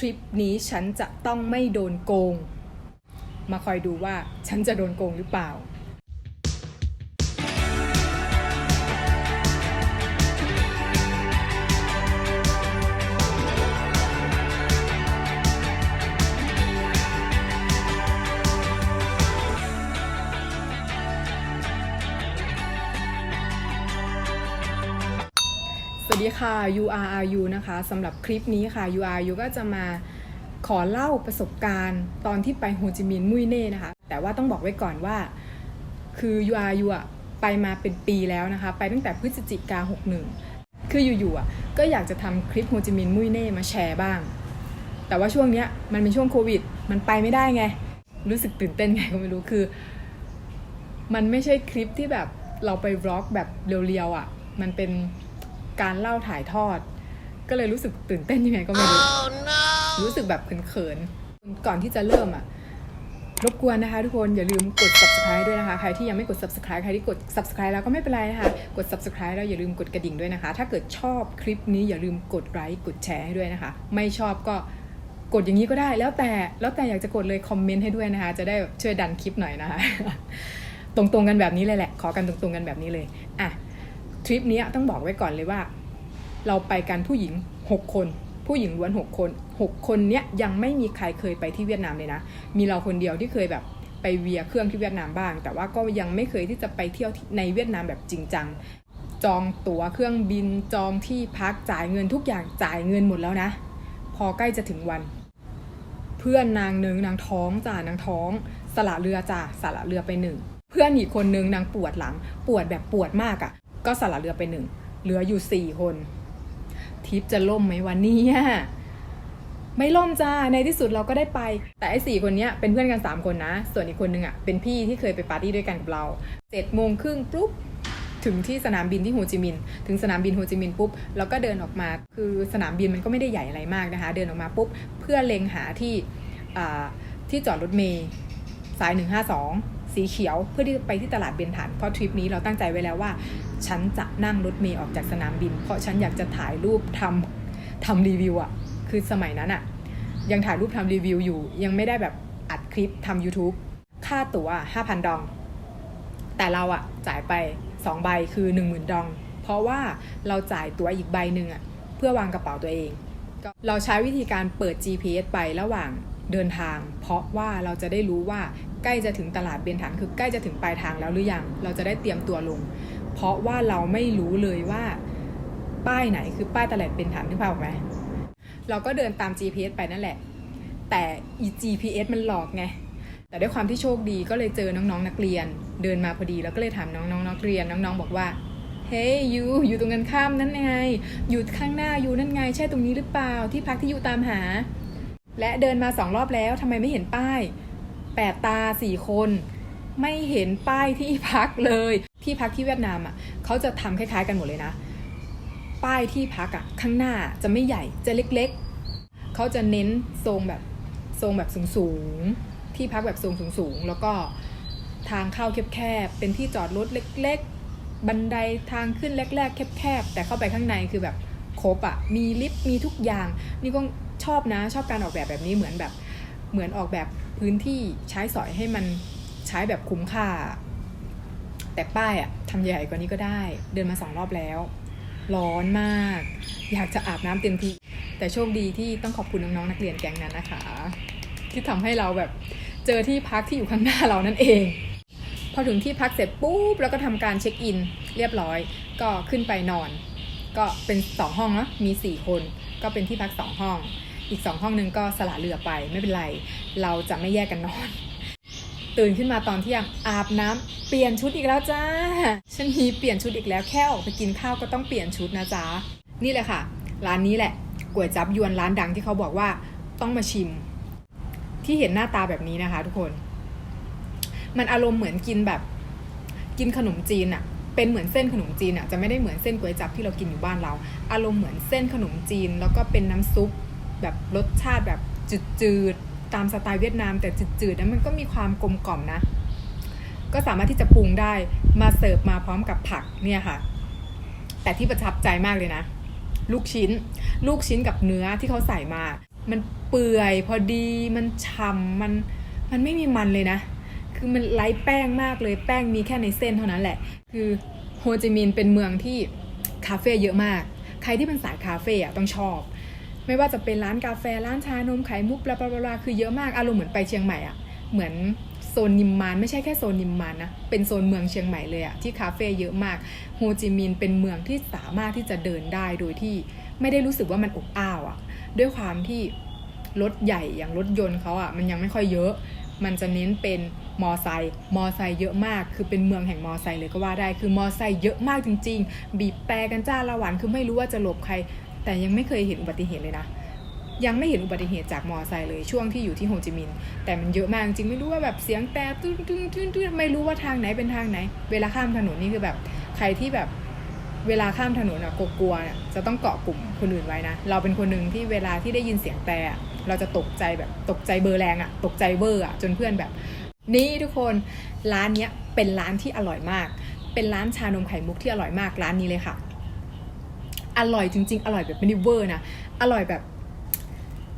ทริปนี้ฉันจะต้องไม่โดนโกง มาคอยดูว่าฉันจะโดนโกงหรือเปล่า ดีค่ะ URU นะคะสำหรับคลิปนี้ค่ะ URU ก็จะมาขอเล่าประสบการณ์ตอนที่ไปโฮจิมินห์มุยเน่นะคะ แต่ว่าต้องบอกไว้ก่อนว่า คือ URU อะไปมาเป็นปีแล้วนะคะ ไปตั้งแต่พฤศจิกา 61 คืออยู่ๆอะก็อยากจะทำคลิปโฮจิมินห์มุยเน่มาแชร์บ้าง แต่ว่าช่วงเนี้ยมันเป็นช่วงโควิด มันไปไม่ได้ไง รู้สึกตื่นเต้นไงก็ไม่รู้คือ มันไม่ใช่คลิปที่แบบเราไปวล็อกแบบเรียวๆอะ มันเป็น การเล่าถ่ายทอด ก็เลยรู้สึกตื่นเต้นยังไงก็ไม่รู้รู้สึกแบบเขินๆ ก่อนที่จะเริ่มอะรบกวนนะคะทุกคนอย่าลืมกด subscribe ด้วยนะคะ ใครที่ยังไม่กด subscribe ใครที่กด subscribe แล้วก็ไม่เป็นไรนะคะ กด subscribe แล้วอย่าลืมกดกระดิ่งด้วยนะคะ ถ้าเกิดชอบคลิปนี้อย่าลืมกดไลค์กดแชร์ให้ด้วยนะคะ ไม่ชอบก็กดอย่างนี้ก็ได้ แล้วแต่แล้วแต่อยากจะกดเลยคอมเมนต์ให้ด้วยนะคะ จะได้ช่วยดันคลิปหน่อยนะคะ ตรงๆกันแบบนี้เลยแหละ ขอกันตรงๆกันแบบนี้เลย อะ ทริปนี้ต้องบอกไว้ก่อนเลยว่า เราไปกันผู้หญิง 6 คน ผู้หญิงล้วน 6 คน 6 คนเนี้ยยังไม่มีใครเคยไปที่เวียดนามเลยนะ มีเราคนเดียวที่เคยแบบไปเวียเครื่องที่เวียดนามบ้าง แต่ว่าก็ยังไม่เคยที่จะไปเที่ยวในเวียดนามแบบจริงจังจองตั๋วเครื่องบินจองที่พักจ่ายเงินทุกอย่างจ่ายเงินหมดแล้วนะ พอใกล้จะถึงวัน เพื่อนนางหนึ่งนางท้องจ่านางท้อง สละเรือจ่าสละเรือไปหนึ่งเพื่อนอีกคนนึงนางปวดหลังปวดแบบปวดมากอะ่ะ ก็สละเรือไปหนึ่งเหลืออยู่สี่คน ทิปจะล่มไหมวันนี้ไม่ล่มจ้าในที่สุดเราก็ได้ไป แต่ไอ้สี่คนเนี้ยเป็นเพื่อนกันสามคนนะ ส่วนอีกคนนึงอะเป็นพี่ที่เคยไปปาร์ตี้ด้วยกันกับเราเจ็ดโมงครึ่งปุ๊บถึงที่สนามบินที่โฮจิมินห์ถึงสนามบินโฮจิมินห์ปุ๊บเราก็เดินออกมา คือสนามบินมันก็ไม่ได้ใหญ่อะไรมากนะคะ เดินออกมาปุ๊บเพื่อเล็งหาที่ที่จอดรถเมย์สาย 152 สีเขียวเพื่อที่จะไปที่ตลาดเบนทันเพราะทริปนี้เราตั้งใจไว้แล้วว่า ฉันจะนั่งรถเมย์ออกจากสนามบิน เพราะฉันอยากจะถ่ายรูปทำทำรีวิวอะคือสมัยนั้นอะยังถ่ายรูปทำรีวิวอยู่ ยังไม่ได้แบบอัดคลิปทำ YouTube ค่าตั๋ว5,000 ดอง แต่เราอะจ่ายไป 2 ใบคือ 10,000 ดอง เพราะว่าเราจ่ายตั๋วอีกใบหนึ่งอะเพื่อวางกระเป๋าตัวเอง เราใช้วิธีการเปิด GPS ไประหว่าง เดินทาง เพราะว่าเราจะได้รู้ว่าใกล้จะถึงตลาดเบนทันคือใกล้จะถึงปลายทางแล้วหรือยัง เราจะได้เตรียมตัวลง เพราะว่าเราไม่รู้เลยว่าป้ายไหนคือป้ายตลาดเบนทันนึกภาพออกไหมเราก็เดินตาม GPS ไปนั่นแหละ แต่อี GPS มันหลอกไงแต่ด้วยความที่โชคดีก็เลยเจอน้องๆนักเรียน เดินมาพอดีแล้วก็เลยถามน้องๆนักเรียนน้องๆบอกว่าเฮ้ยยูอยู่ตรงกันข้ามนั่นไงอยู่ข้างหน้ายูนั่นไง ใช่ตรงนี้หรือเปล่าที่พักที่ยูตามหา และเดินมาสองรอบแล้วทำไมไม่เห็นป้าย แปดตาสี่คน ไม่เห็นป้ายที่พักเลย ที่พักที่เวียดนามอะเขาจะทำคล้ายๆกันหมดเลยนะ ป้ายที่พักอะข้างหน้าจะไม่ใหญ่จะเล็กๆ เขาจะเน้นทรงแบบทรงแบบสูงๆ ที่พักแบบทรงสูงๆ แล้วก็ทางเข้าแคบๆ เป็นที่จอดรถเล็กๆ บันไดทางขึ้นแรกๆ แคบๆ แต่เข้าไปข้างในคือแบบครบอะมีลิฟต์มีทุกอย่าง นี่ก็ ชอบนะ ชอบการออกแบบแบบนี้เหมือนแบบเหมือนออกแบบพื้นที่ใช้สอยให้มันใช้แบบคุ้มค่า แต่ป้ายอะทำใหญ่กว่านี้ก็ได้ เดินมาสองรอบแล้ว ร้อนมาก อยากจะอาบน้ำเต็มที่แต่โชคดีที่ต้องขอบคุณน้องๆนักเรียนแก๊งนั้นนะคะ ที่ทำให้เราแบบเจอที่พักที่อยู่ข้างหน้าเรานั่นเอง พอถึงที่พักเสร็จปุ๊บแล้วก็ทำการเช็คอิน เรียบร้อย ก็ขึ้นไปนอน ก็เป็นสองห้องเนาะมีสี่คน ก็เป็นที่พักสองห้อง อีกสองห้องนึงก็สละเรือไปไม่เป็นไร เราจะไม่แยกกันนอน ตื่นขึ้นมาตอนเที่ยงอาบน้ำเปลี่ยนชุดอีกแล้วจ้าฉันมีเปลี่ยนชุดอีกแล้วแค่ออกไปกินข้าวก็ต้องเปลี่ยนชุดนะจ๊ะนี่แหละค่ะ ร้านนี้แหละก๋วยจับยวนร้านดังที่เขาบอกว่าต้องมาชิม ที่เห็นหน้าตาแบบนี้นะคะ ทุกคน มันอารมณ์เหมือนกินแบบ กินขนมจีนอะเป็นเหมือนเส้นขนมจีนอะจะไม่ได้เหมือนเส้นก๋วยจับที่เรากินอยู่บ้านเรา อารมณ์เหมือนเส้นขนมจีน แล้วก็เป็นน้ำซุป แบบรสชาติแบบจืดๆตามสไตล์เวียดนาม แต่จืดๆนั้นมันก็มีความกลมกล่อมนะ ก็สามารถที่จะปรุงได้มาเสิร์ฟมาพร้อมกับผักเนี่ยค่ะ แต่ที่ประทับใจมากเลยนะ ลูกชิ้น ลูกชิ้นกับเนื้อที่เขาใส่มา มันเปื่อยพอดีมันฉ่ำมันมันไม่มีมันเลยนะ คือมันไร้แป้งมากเลยแป้งมีแค่ในเส้นเท่านั้นแหละ คือโฮจิมินห์เป็นเมืองที่คาเฟ่เยอะมาก ใครที่เป็นสายคาเฟ่อะต้องชอบ ไม่ว่าจะเป็นร้านกาแฟร้านชานมไข่มุกบลาบลาบลาคือเยอะมากอารมณ์เหมือนไปเชียงใหม่อะเหมือนโซนนิมมานไม่ใช่แค่โซนนิมมานนะเป็นโซนเมืองเชียงใหม่เลยอะที่คาเฟ่เยอะมากโฮจิมินห์เป็นเมืองที่สามารถที่จะเดินได้โดยที่ไม่ได้รู้สึกว่ามันอบอ้าวอะด้วยความที่รถใหญ่อย่างรถยนต์เขาอะมันยังไม่ค่อยเยอะ มันจะเน้นเป็นมอไซค์มอไซค์เยอะมาก คือเป็นเมืองแห่งมอไซค์เลยก็ว่าได้คือมอไซค์เยอะมากจริง ๆ บีบแตรกันจ้าละหวันคือไม่รู้ว่าจะหลบใคร แต่ยังไม่เคยเห็นอุบัติเหตุเลยนะ ยังไม่เห็นอุบัติเหตุจากมอไซค์เลยช่วงที่อยู่ที่โฮจิมินห์แต่มันเยอะมากจริงไม่รู้ว่าแบบเสียงแต่ตึ้งตึ้งตึ้งตึ้งไม่รู้ว่าทางไหนเป็นทางไหน เวลาข้ามถนนนี่คือแบบใครที่แบบเวลาข้ามถนนอะกลัวๆเนี่ยจะต้องเกาะกลุ่มคนอื่นไว้นะ เราเป็นคนหนึ่งที่เวลาที่ได้ยินเสียงแต่เราจะตกใจแบบตกใจเบอร์แรงอะตกใจเบอร์อะจนเพื่อนแบบ นี่ทุกคนร้านเนี้ยเป็นร้านที่อร่อยมาก เป็นร้านชานมไข่มุกที่อร่อยมากร้านนี้เลยค่ะ อร่อยจริง ๆ อร่อยแบบไม่ได้เวอร์นะ อร่อยแบบ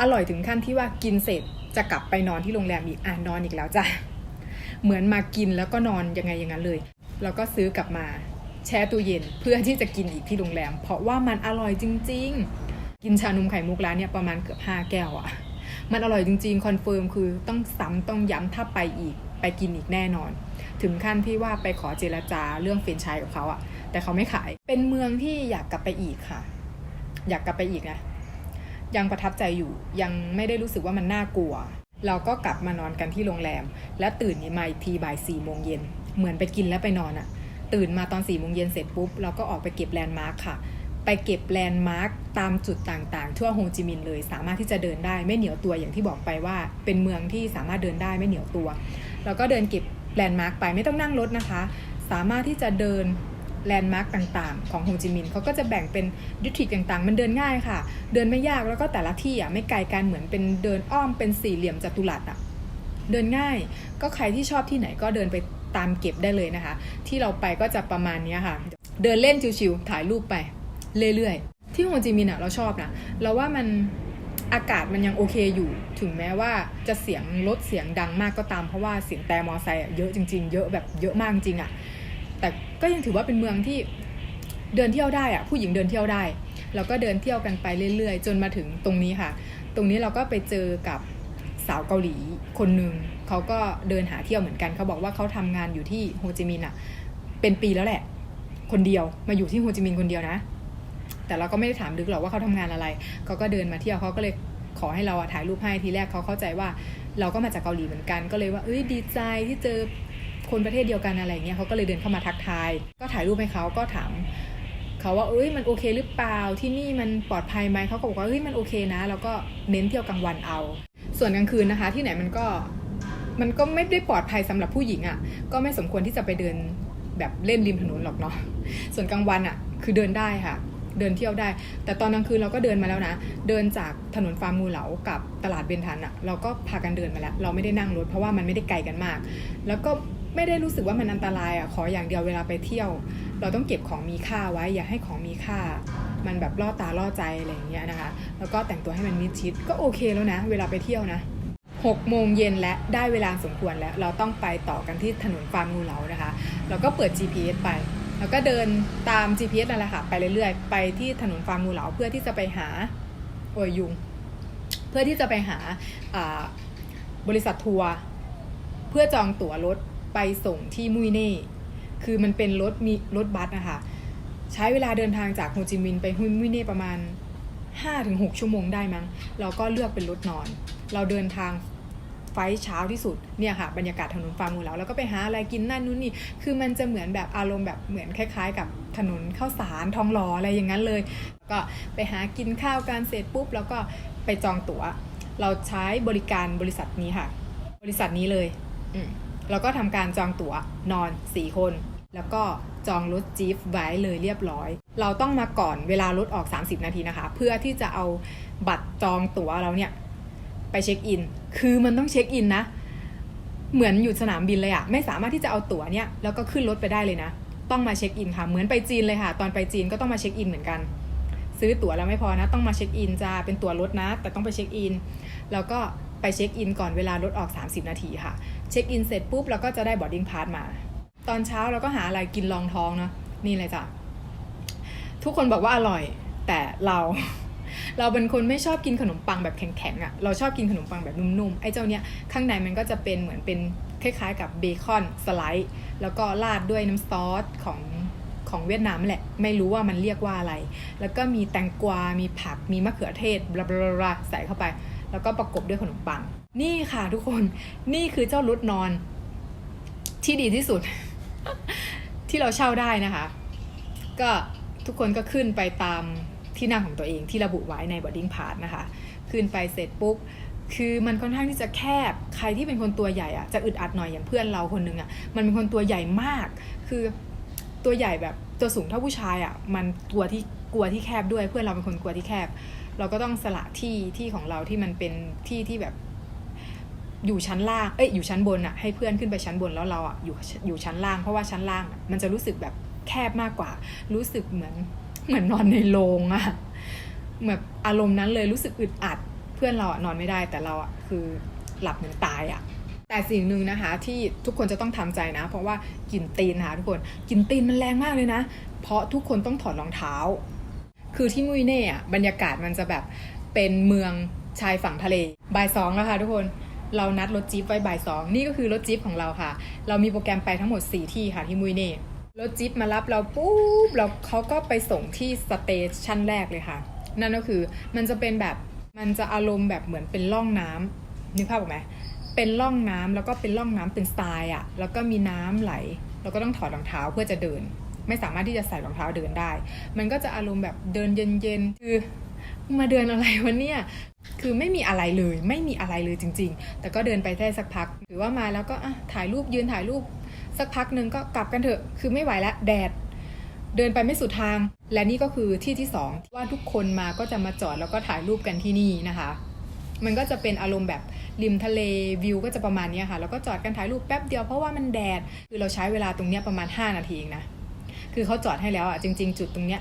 อร่อยถึงขั้นที่ว่ากินเสร็จจะกลับไปนอนที่โรงแรมอีกอะนอนอีกแล้วจ้ะ เหมือนมากินแล้วก็นอนยังไงอย่างนั้นเลย แล้วก็ซื้อกลับมาแช่ตู้เย็นเพื่อที่จะกินอีกที่โรงแรม เพราะว่ามันอร่อยจริง ๆ กินชานมไข่มุกร้านเนี่ยประมาณเกือบห้าแก้วอะมันอร่อยจริงๆคอนเฟิร์มคือต้องซ้ำต้องย้ำถ้าไปอีกไปกินอีกแน่นอน ถึงขั้นที่ว่าไปขอเจรจาเรื่องเฟรนไชส์กับเขาอะ แต่เขาไม่ขาย เป็นเมืองที่อยากกลับไปอีกค่ะ อยากกลับไปอีกนะ ยังประทับใจอยู่ ยังไม่ได้รู้สึกว่ามันน่ากลัว เราก็กลับมานอนกันที่โรงแรม และตื่นมาอีกทีบ่ายสี่โมงเย็น เหมือนไปกินแล้วไปนอนอะตื่นมาตอนสี่โมงเย็นเสร็จปุ๊บ เราก็ออกไปเก็บแลนด์มาร์คค่ะ ไปเก็บแลนด์มาร์คตามจุดต่างๆ ทั่วโฮจิมินห์เลย สามารถที่จะเดินได้ไม่เหนียวตัวอย่างที่บอกไปว่า เป็นเมืองที่สามารถเดินได้ไม่เหนียวตัว แล้วก็เดินเก็บแลนด์มาร์คไปไม่ต้องนั่งรถนะคะ สามารถที่จะเดิน แลนด์มาร์กต่างๆ ของโฮจิมินห์เขาก็จะแบ่งเป็นดิสทริกต่างๆ มันเดินง่ายค่ะ เดินไม่ยากแล้วก็แต่ละที่อะไม่ไกลกันเหมือนเป็นเดินอ้อมเป็นสี่เหลี่ยมจัตุรัสอะเดินง่ายก็ใครที่ชอบที่ไหนก็เดินไปตามเก็บได้เลยนะคะ ที่เราไปก็จะประมาณนี้ค่ะ เดินเล่นชิวๆถ่ายรูปไปเรื่อยๆ ที่โฮจิมินห์อะเราชอบนะเราว่ามันอากาศมันยังโอเคอยู่ ถึงแม้ว่าจะเสียงรถเสียงดังมากก็ตามเพราะว่าเสียงแต่มอไซค์เยอะจริง ๆ เยอะแบบเยอะมากจริงอะ ก็ยังถือว่าเป็นเมืองที่เดินเที่ยวได้อะผู้หญิงเดินเที่ยวได้เราก็เดินเที่ยวกันไปเรื่อยๆ จนมาถึงตรงนี้ค่ะ ตรงนี้เราก็ไปเจอกับสาวเกาหลีคนหนึ่งเขาก็เดินหาเที่ยวเหมือนกันเขาบอกว่าเขาทำงานอยู่ที่โฮจิมินห์อะเป็นปีแล้วแหละ คนเดียวมาอยู่ที่โฮจิมินห์คนเดียวนะ แต่เราก็ไม่ได้ถามลึกหรอกว่าเขาทำงานอะไรเขาก็เดินมาเที่ยวเขาก็เลยขอให้เราถ่ายรูปให้ทีแรกเขาเข้าใจว่า เราก็มาจากเกาหลีเหมือนกันก็เลยว่าเอ้ยดีใจที่เจอ คนประเทศเดียวกันอะไรเงี้ยเขาก็เลยเดินเข้ามาทักทาย ก็ถ่ายรูปให้เขาก็ถามเขาว่าเอ้ยมันโอเคหรือเปล่าที่นี่มันปลอดภัยไหมเขาก็บอกว่าเอ้ยมันโอเคนะ แล้วก็เน้นเที่ยวกลางวันเอา ส่วนกลางคืนนะคะ ที่ไหนมันก็มันก็ไม่ได้ปลอดภัยสำหรับผู้หญิงอะ่ะ ก็ไม่สมควรที่จะไปเดินแบบเล่นริมถนนหรอกเนาะส่วนกลางวันอะ่ะ คือเดินได้ค่ะ เดินเที่ยวได้ แต่ตอนกลางคืนเราก็เดินมาแล้วนะ เดินจากถนนฟาร์มมูเหลากับตลาดเบนทันอะ่ะ เราก็พากันเดินมาแล้ว เราไม่ได้นั่งรถเพราะว่ามันไม่ได้ไกลกันมาก แล้วก็ ไม่ได้รู้สึกว่ามันอันตรายอะ่ะขออย่างเดียวเวลาไปเที่ยว เราต้องเก็บของมีค่าไว้ อย่าให้ของมีค่า มันแบบล่อตาล่อใจอะไรอย่างเงี้ยนะคะ แล้วก็แต่งตัวให้มันมิดชิดก็โอเคแล้วนะ เวลาไปเที่ยวนะ6โมงเย็นและได้เวลาสมควรแล้ว เราต้องไปต่อกันที่ถนนฟาร์มงูเหลานะคะเราก็เปิด GPS ไป แล้วก็เดินตาม GPS นั่นแหละค่ะ ไปเรื่อยๆ ไปที่ถนนฟาร์มงูเหลาเพื่อที่จะไปหาโอยยุง เพื่อที่จะไปหาาบริษัททัวร์เพื่อจองตั๋วรถ ไปส่งที่มุยเน่ คือมันเป็นรถมีรถบัสนะคะ ใช้เวลาเดินทางจากโฮจิมินห์ไปฮุยมุยเน่ประมาณ 5-6 ชั่วโมงได้มั้ง เราก็เลือกเป็นรถนอน เราเดินทางไฟล์เช้าที่สุดเนี่ยค่ะบรรยากาศถนนฟาร์มหมูแล้วแล้วก็ไปหาอะไรกินนั่นนู่นนี่คือมันจะเหมือนแบบอารมณ์แบบเหมือนคล้าย ๆ กับถนนข้าวสารทองหล่ออะไรอย่างนั้นเลย ก็ไปหากินข้าวกันเสร็จปุ๊บ แล้วก็ไปจองตั๋ว เราใช้บริการบริษัทนี้ค่ะ บริษัทนี้เลย อืม แล้วก็ทำการจองตั๋วนอน 4 คน แล้วก็จองรถจี๊ปไว้เลยเรียบร้อย เราต้องมาก่อนเวลารถออก 30 นาทีนะคะ เพื่อที่จะเอาบัตรจองตั๋วเราเนี่ยไปเช็คอิน คือมันต้องเช็คอินนะ เหมือนอยู่สนามบินเลยอะไม่สามารถที่จะเอาตั๋วเนี่ยแล้วก็ขึ้นรถไปได้เลยนะ ต้องมาเช็คอินค่ะ เหมือนไปจีนเลยค่ะ ตอนไปจีนก็ต้องมาเช็คอินเหมือนกัน ซื้อตั๋วแล้วไม่พอนะ ต้องมาเช็คอินจ้า เป็นตั๋วรถนะ แต่ต้องไปเช็คอิน แล้วก็ไปเช็คอินก่อนเวลารถออก 30 นาทีค่ะ เช็คอินเสร็จปุ๊บเราก็จะได้บอร์ดิ้งพาสมา ตอนเช้าเราก็หาอะไรกินรองท้องเนาะนี่เลยจ้ะทุกคนบอกว่าอร่อย แต่เรา เราเป็นคนไม่ชอบกินขนมปังแบบแข็งๆอะ่ะเราชอบกินขนมปังแบบนุ่มๆไอ้เจ้าเนี้ยข้างในมันก็จะเป็นเหมือนเป็นคล้ายๆ กับเบคอนสไลด์ แล้วก็ราดด้วยน้ำซอสของของเวียดนามแหละ ไม่รู้ว่ามันเรียกว่าอะไร แล้วก็มีแตงกวา มีผัก มีมะเขือเทศบลาบลาบลาใส่เข้าไป แล้วก็ประกบด้วยขนมปัง นี่ค่ะทุกคนนี่คือเจ้ารถนอน ที่ดีที่สุด ที่เราเช่าได้นะคะ ก็ทุกคนก็ขึ้นไปตามที่นั่งของตัวเองที่ระบุไว้ใน boarding pass นะคะ ขึ้นไปเสร็จปุ๊บคือมันค่อนข้างที่จะแคบ ใครที่เป็นคนตัวใหญ่อะจะอึดอัดหน่อยอย่างเพื่อนเราคนนึงอะมันเป็นคนตัวใหญ่มาก คือตัวใหญ่แบบตัวสูงเท่าผู้ชายอะมันกลัวที่กลัวที่แคบด้วย เพื่อนเราเป็นคนกลัวที่แคบ เราก็ต้องสละที่ที่ของเราที่มันเป็นที่ที่แบบ อยู่ชั้นล่าง เอ้ยอยู่ชั้นบนอะให้เพื่อนขึ้นไปชั้นบนแล้วเราอะอยู่อยู่ชั้นล่าง เพราะว่าชั้นล่างมันจะรู้สึกแบบแคบมากกว่า รู้สึกเหมือนเหมือนนอนในโรงอะแบบอารมณ์นั้นเลยรู้สึกอึดอัด เพื่อนเราอะนอนไม่ได้แต่เราอะคือหลับเหมือนตายอะแต่สิ่งหนึ่งนะคะที่ทุกคนจะต้องทำใจนะ เพราะว่ากลิ่นตีนนะคะทุกคนกลิ่นตีนมันแรงมากเลยนะ เพราะทุกคนต้องถอดรองเท้า คือที่มุยเน่อะบรรยากาศมันจะแบบเป็นเมืองชายฝั่งทะเลบ่ายสองแล้วค่ะทุกคน เรานัดรถจี๊ปไว้บ่ายสองนี่ก็คือรถจี๊ปของเราค่ะ เรามีโปรแกรมไปทั้งหมด 4 ที่ค่ะที่มุยเน่รถจี๊ปมารับเราปุ๊บแล้วเขาก็ไปส่งที่สเตชันแรกเลยค่ะ นั่นก็คือมันจะเป็นแบบมันจะอารมณ์แบบเหมือนเป็นร่องน้ำนึกภาพออกไหมเป็นร่องน้ำแล้วก็เป็นร่องน้ำเป็นทรายอะ่ะ แล้วก็มีน้ำไหลเราก็ต้องถอดรองเท้าเพื่อจะเดิน ไม่สามารถที่จะใส่รองเท้าเดินได้ มันก็จะอารมณ์แบบเดินเย็นๆคือ มาเดินอะไรวะเนี่ยคือไม่มีอะไรเลยไม่มีอะไรเลยจริง ๆ แต่ก็เดินไปได้สักพัก หรือว่ามาแล้วก็อะถ่ายรูปยืนถ่ายรูป สักพักหนึ่งก็กลับกันเถอะ คือไม่ไหวล้วแดด เดินไปไม่สุดทาง และนี่ก็คือที่ที่สองว่าทุกคนมาก็จะมาจอดแล้วก็ถ่ายรูปกันที่นี่นะคะ มันก็จะเป็นอารมณ์แบบริมทะเลวิวก็จะประมาณนี้ค่ะ แล้วก็จอดกันถ่ายรูปแป๊บเดียวเพราะว่ามันแดด คือเราใช้เวลาตรงเนี้ยประมาณ 5 นาทีเองนะ คือเขาจอดให้แล้วอะจริง ๆ จุดตรงเนี้ย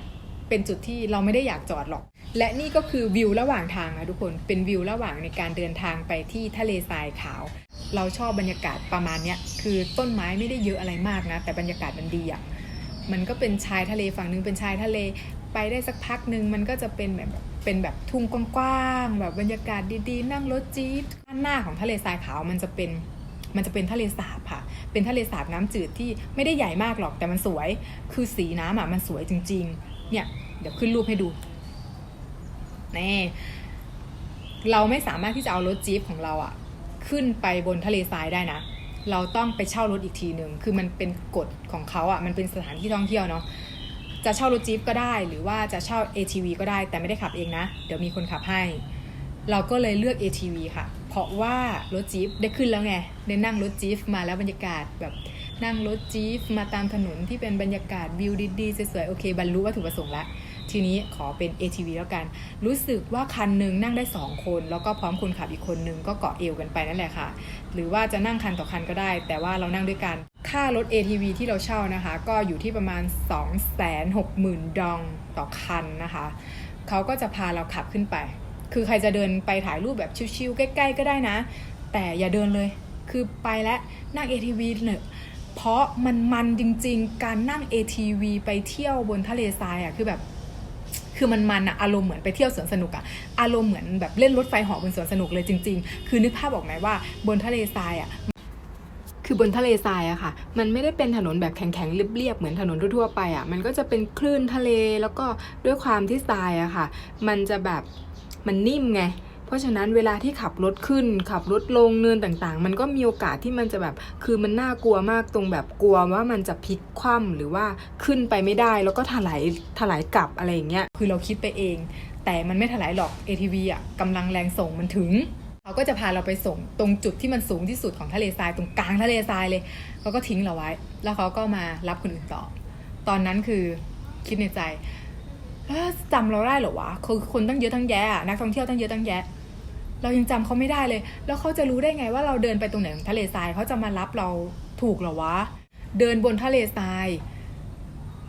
เป็นจุดที่เราไม่ได้อยากจอดหรอก และนี่ก็คือวิวระหว่างทางนะทุกคนเป็นวิวระหว่างในการเดินทางไปที่ทะเลทรายขาว เราชอบบรรยากาศประมาณเนี้ยคือต้นไม้ไม่ได้เยอะอะไรมากนะ แต่บรรยากาศมันดีอะมันก็เป็นชายทะเลฝั่งนึงเป็นชายทะเลไปได้สักพักหนึ่งมันก็จะเป็นแบบเป็นแบบทุ่งกว้างๆแบบบรรยากาศดีๆ นั่งรถจี๊ปด้านหน้าของทะเลทรายขาวมันจะเป็นมันจะเป็นทะเลสาบค่ะ เป็นทะเลสาบน้ำจืดที่ไม่ได้ใหญ่มากหรอกแต่มันสวย คือสีน้ำอะมันสวยจริง ๆ เนี่ย เดี๋ยวขึ้นรูปให้ดูนี่เราไม่สามารถที่จะเอารถจี๊ปของเราอะขึ้นไปบนทะเลทรายได้นะ เราต้องไปเช่ารถอีกทีหนึ่งคือมันเป็นกฎของเขาอะมันเป็นสถานที่ท่องเที่ยวเนาะจะเช่ารถจี๊ปก็ได้ หรือว่าจะเช่า ATV ก็ได้ แต่ไม่ได้ขับเองนะ เดี๋ยวมีคนขับให้ เราก็เลยเลือก ATV ค่ะ เพราะว่ารถจี๊ปได้ขึ้นแล้วไงได้นั่งรถจี๊ปมาแล้วบรรยากาศแบบ นั่งรถจี๊ปมาตามถนนที่เป็นบรรยากาศวิวดีๆสวยๆโอเค บรรลุวัตถุประสงค์แล้วทีนี้ขอเป็น ATV แล้วกัน รู้สึกว่าคันหนึ่งนั่งได้ 2 คน แล้วก็พร้อมคนขับอีกคนหนึ่งก็เกาะเอวกันไปนั่นแหละค่ะ หรือว่าจะนั่งคันต่อคันก็ได้ แต่ว่าเรานั่งด้วยกัน ค่ารถ ATV ที่เราเช่านะคะ ก็อยู่ที่ประมาณ 260,000 ดองต่อคันนะคะ เขาก็จะพาเราขับขึ้นไป คือใครจะเดินไปถ่ายรูปแบบชิวๆใกล้ ๆ ก็ได้นะ แต่อย่าเดินเลย คือไปแล้วนั่ง ATV เนี่ย เพราะมันมันจริง ๆ การนั่ง ATV ไปเที่ยวบนทะเลทรายอะคือแบบคือมันมันอะอารมณ์เหมือนไปเที่ยวสวนสนุกอะอารมณ์เหมือนแบบเล่นรถไฟหาะบนสวนสนุกเลยจริง ๆ คือนึกภาพออกไหมว่าบนทะเลทรายอะคือบนทะเลทรายอะค่ะ มันไม่ได้เป็นถนนแบบแข็งๆเรียบๆเหมือนถนนทั่วๆไปอะมันก็จะเป็นคลื่นทะเลแล้วก็ด้วยความที่ทรายอะค่ะ มันจะแบบมันนิ่มไง ราะฉะนั้นเวลาที่ขับรถขึ้น ขับรถลงเนินต่างๆ มันก็มีโอกาสที่มันจะแบบคือมันน่ากลัวมากตรงแบบกลัวว่ามันจะพลิกคว่ำหรือว่าขึ้นไปไม่ได้ แล้วก็ถลายถลายกลับอะไรอย่างเงี้ยคือเราคิดไปเอง แต่มันไม่ถลายหรอก ATV อะกำลังแรงส่งมันถึงเขาก็จะพาเราไปส่งตรงจุดที่มันสูงที่สุดของทะเลทรายตรงกลางทะเลทรายเลยเขาก็ทิ้งเราไว้ แล้วเขาก็มารับคนอื่นต่อ ตอนนั้นคือคิดในใจจำเราได้เหรอวะคือคนตั้งเยอะตั้งแยะนักท่องเที่ยวตั้งเยอะตั้งแยะ เรายังจำเขาไม่ได้เลย แล้วเขาจะรู้ได้ไงว่าเราเดินไปตรงไหนของทะเลทรายเขาจะมารับเราถูกเหรอวะ เดินบนทะเลทราย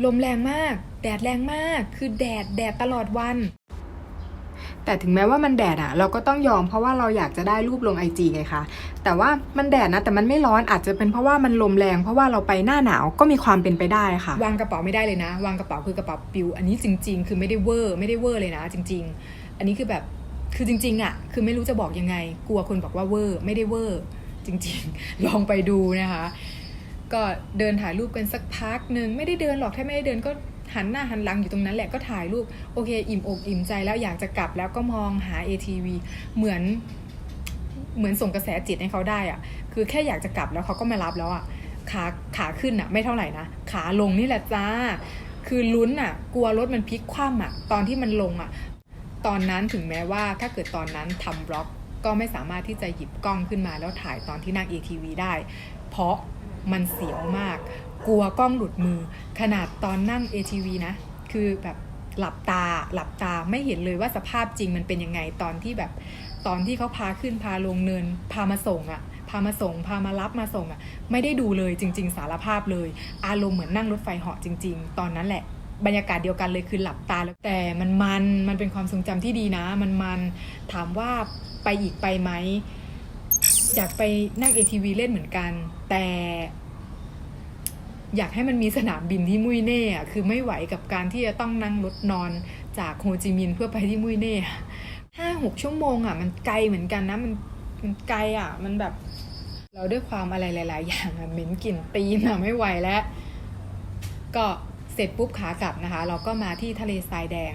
ลมแรงมาก แดดแรงมาก คือแดดแดดตลอดวัน แต่ถึงแม้ว่ามันแดดอะเราก็ต้องยอมเพราะว่าเราอยากจะได้รูปลงไอจีไงคะแต่ว่ามันแดดนะแต่มันไม่ร้อนอาจจะเป็นเพราะว่ามันลมแรง เพราะว่าเราไปหน้าหนาวก็มีความเป็นไปได้ค่ะ วางกระเป๋าไม่ได้เลยนะ วางกระเป๋าคือกระเป๋าปิว อันนี้จริง ๆ คือไม่ได้เวอร์ไม่ได้เวอร์เลยนะ จริง ๆ อันนี้คือแบบ คือจริงๆอะคือไม่รู้จะบอกยังไง กลัวคนบอกว่าเวอร์ไม่ได้เวอร์ จริงๆ ลองไปดูนะคะ ก็เดินถ่ายรูปกันสักพักหนึ่งไม่ได้เดินหรอกถ้าไม่ได้เดินก็หันหน้าหันหลังอยู่ตรงนั้นแหละก็ถ่ายรูปโอเค อิ่มอกอิ่มใจแล้วอยากจะกลับแล้วก็มองหา ATV เหมือนเหมือนส่งกระแสจิตให้เขาได้อะคือแค่อยากจะกลับแล้วเขาก็มารับแล้วอะขาขาขึ้นอะไม่เท่าไหร่นะขาลงนี่แหละจ้า คือลุ้นอะกลัวรถมันพลิกคว่ำอะตอนที่มันลงอะ ตอนนั้นถึงแม้ว่าถ้าเกิดตอนนั้นทำบล็อกก็ไม่สามารถที่จะหยิบกล้องขึ้นมาแล้วถ่ายตอนที่นั่ง ATV ได้ เพราะมันเสียวมาก กลัวกล้องหลุดมือ ขนาดตอนนั่ง ATV นะ คือแบบหลับตาหลับตาไม่เห็นเลยว่าสภาพจริงมันเป็นยังไงตอนที่แบบตอนที่เขาพาขึ้นพาลงเนิน พามาส่งอะพามาส่ง พามารับมาส่งอะ ไม่ได้ดูเลยจริง ๆ สารภาพเลย อารมณ์เหมือนนั่งรถไฟเหาะจริง ๆ ตอนนั้นแหละ บรรยากาศเดียวกันเลยคือหลับตาแล้วแต่มันมันมันเป็นความทรงจำที่ดีนะ มันมันถามว่าไปอีกไปไหมอยากไปนั่ง ATV เล่นเหมือนกัน แต่อยากให้มันมีสนามบินที่มุยเน่อะคือไม่ไหวกับการที่จะต้องนั่งรถนอนจากโฮจิมินห์เพื่อไปที่มุยเน่ห้าหกชั่วโมงอะมันไกลเหมือนกันนะมันมันไกลอะมันแบบ เราด้วยความอะไรหลาย ๆ อย่างอะเหม็นกลิ่นตีนอะไม่ไหวแล้ว ก็ เสร็จปุ๊บขากลับนะคะ เราก็มาที่ทะเลทรายแดง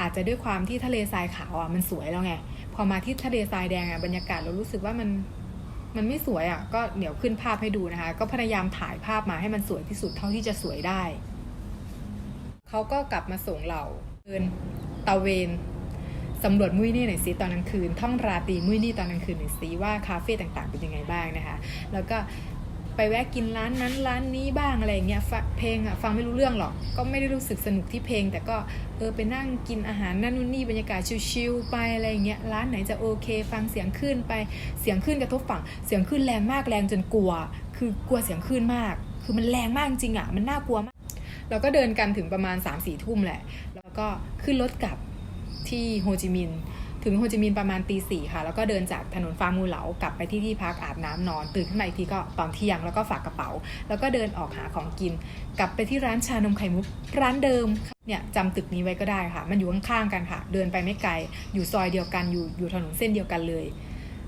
อาจจะด้วยความที่ทะเลทรายขาวอะมันสวยแล้วไงพอมาที่ทะเลทรายแดงอะบรรยากาศเรารู้สึกว่ามันมันไม่สวยอะก็เดี๋ยวขึ้นภาพให้ดูนะคะ ก็พยายามถ่ายภาพมาให้มันสวยที่สุดเท่าที่จะสวยได้เขาก็กลับมาส่งเราเดินตะเวนสำรวจมุ้ยนี่หน่อยสิตอนกลางคืน ท่องราตรีมุ้ยนี่ตอนกลางคืนหน่อยสิว่าคาเฟ่ต่างๆเป็นยังไงบ้างนะคะ แล้วก็ ไปแวะกินร้านนั้นร้านนี้บ้างอะไรอย่างเงี้ยเพลงอะฟังไม่รู้เรื่องหรอก ก็ไม่ได้รู้สึกสนุกที่เพลง แต่ก็เออไปนั่งกินอาหารนั่นนู่นนี่บรรยากาศชิลๆไปอะไรอย่างเงี้ยร้านไหนจะโอเค ฟังเสียงขึ้นไปเสียงขึ้นกระทบฝั่งเสียงขึ้นแรงมากแรงจนกลัว คือกลัวเสียงขึ้นมาก คือมันแรงมากจริงอะมันน่ากลัวมากเราก็เดินกันถึงประมาณ3ามสี่ทุ่มแหละ แล้วก็ขึ้นรถกลับที่โฮจิมินห์ ถึงโฮจิมินห์ประมาณตีสี่ค่ะ แล้วก็เดินจากถนนฟาร์มูเหลากลับไปที่ที่พักอาบน้ำนอน ตื่นขึ้นมาอีกทีก็ตอนเที่ยงแล้วก็ฝากกระเป๋า แล้วก็เดินออกหาของกิน กลับไปที่ร้านชานมไข่มุกร้านเดิมเนี่ยจำตึกนี้ไว้ก็ได้ค่ะ มันอยู่ข้างๆกันค่ะ เดินไปไม่ไกล อยู่ซอยเดียวกันอยู่อยู่ถนนเส้นเดียวกันเลย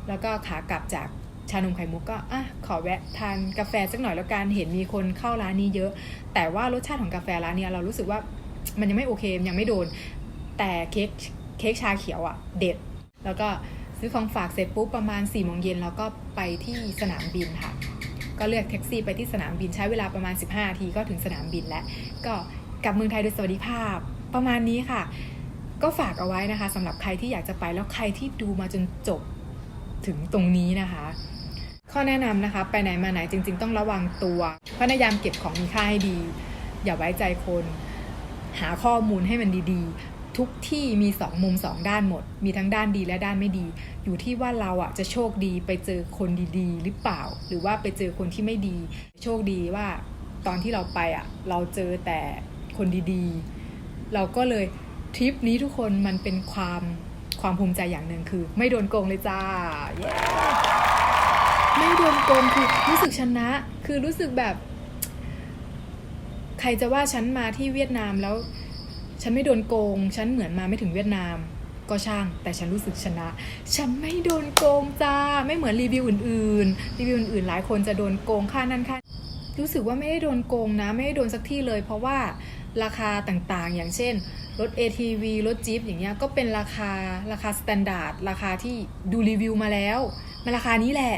แล้วก็ขากลับจากชานมไข่มุกก็อะขอแวะทานกาแฟสักหน่อยแล้วกันเห็นมีคนเข้าร้านนี้เยอะ แต่ว่ารสชาติของกาแฟร้านเนี้ยเรารู้สึกว่ามันยังไม่โอเคมันยังไม่โดน แต่เค้ก เค้กชาเขียวอะ เด็ด แล้วก็ซื้อของฝากเสร็จปุ๊บประมาณ4ี่โมงเย็นแล้วก็ไปที่สนามบินค่ะ ก็เลือกแท็กซี่ไปที่สนามบินใช้เวลาประมาณ 15นาทีก็ถึงสนามบินแล้ว ก็กลับเมืองไทยโดยสวัสดิภาพประมาณนี้ค่ะ ก็ฝากเอาไว้นะคะสำหรับใครที่อยากจะไปแล้วใครที่ดูมาจนจบถึงตรงนี้นะคะ ข้อแนะนำนะคะ ไปไหนมาไหนจริง ๆ ต้องระวังตัวพยายามเก็บของมีค่าให้ดี อย่าไว้ใจคน หาข้อมูลให้มันดีๆ ทุกที่มีสองมุมสองด้านหมด มีทั้งด้านดีและด้านไม่ดี อยู่ที่ว่าเราอะจะโชคดีไปเจอคนดีๆ หรือเปล่า หรือว่าไปเจอคนที่ไม่ดี โชคดีว่าตอนที่เราไปอะเราเจอแต่คนดีๆ เราก็เลยทริปนี้ทุกคนมันเป็นความความภูมิใจอย่างหนึ่งคือ ไม่โดนโกงเลยจ้าเย้ไม่โดนโกงคือรู้สึกชนะ คือรู้สึกแบบ ใครจะว่าฉันมาที่เวียดนามแล้ว ฉันไม่โดนโกง ฉันเหมือนมาไม่ถึงเวียดนาม ก็ช่าง แต่ฉันรู้สึกชนะ ฉันไม่โดนโกงจ้า ไม่เหมือนรีวิวอื่นๆ รีวิวอื่นๆ หลายคนจะโดนโกงค่านั่นค่ารู้สึกว่าไม่ได้โดนโกงนะ ไม่ได้โดนสักที่เลย เพราะว่าราคาต่างๆ อย่างเช่น รถ ATV รถจี๊ปอย่างเงี้ย ก็เป็นราคาราคาสแตนดาร์ด ราคาที่ดูรีวิวมาแล้ว มันราคานี้แหละ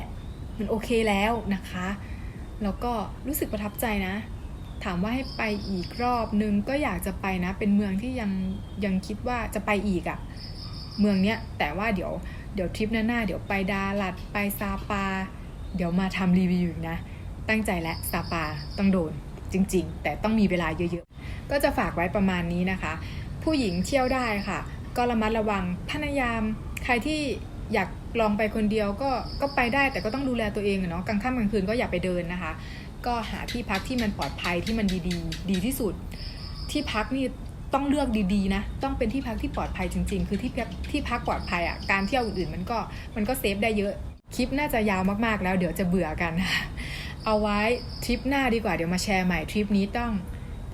มันโอเคแล้วนะคะ แล้วก็รู้สึกประทับใจนะ ถามว่าให้ไปอีกรอบนึงก็อยากจะไปนะ เป็นเมืองที่ยังยังคิดว่าจะไปอีกอะ่ะ เมืองเนี้ยแต่ว่าเดี๋ยวเดี๋ยวทริปหน้าๆเดี๋ยวไปดาลัดไปซาปา เดี๋ยวมาทำรีวิวอีกนะ ตั้งใจและซาปาต้องโดนจริง ๆ แต่ต้องมีเวลาเยอะๆ ก็จะฝากไว้ประมาณนี้นะคะ ผู้หญิงเที่ยวได้ค่ะ ก็ระมัดระวังพยายาม ใครที่อยากลองไปคนเดียวก็ก็ไปได้แต่ก็ต้องดูแลตัวเองเนาะกลางค่ำกลางคืนก็อย่าไปเดินนะคะ ก็หาที่พักที่มันปลอดภัยที่มันดีๆ ดีที่สุด ที่พักนี่ต้องเลือกดีๆนะ ต้องเป็นที่พักที่ปลอดภัยจริง ๆ คือที่พักที่พักปลอดภัยอะ การเที่ยวอื่นๆมันก็มันก็เซฟได้เยอะ คลิปน่าจะยาวมากๆแล้วเดี๋ยวจะเบื่อกัน เอาไว้ทริปหน้าดีกว่าเดี๋ยวมาแชร์ใหม่ทริปนี้ต้อง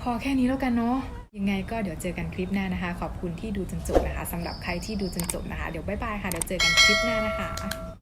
พอแค่นี้แล้วกันเนาะ ยังไงก็เดี๋ยวเจอกันคลิปหน้านะคะ ขอบคุณที่ดูจนจบนะคะสำหรับใครที่ดูจนจบนะคะ เดี๋ยวบ๊ายบายค่ะ เดี๋ยวเจอกันคลิปหน้านะคะ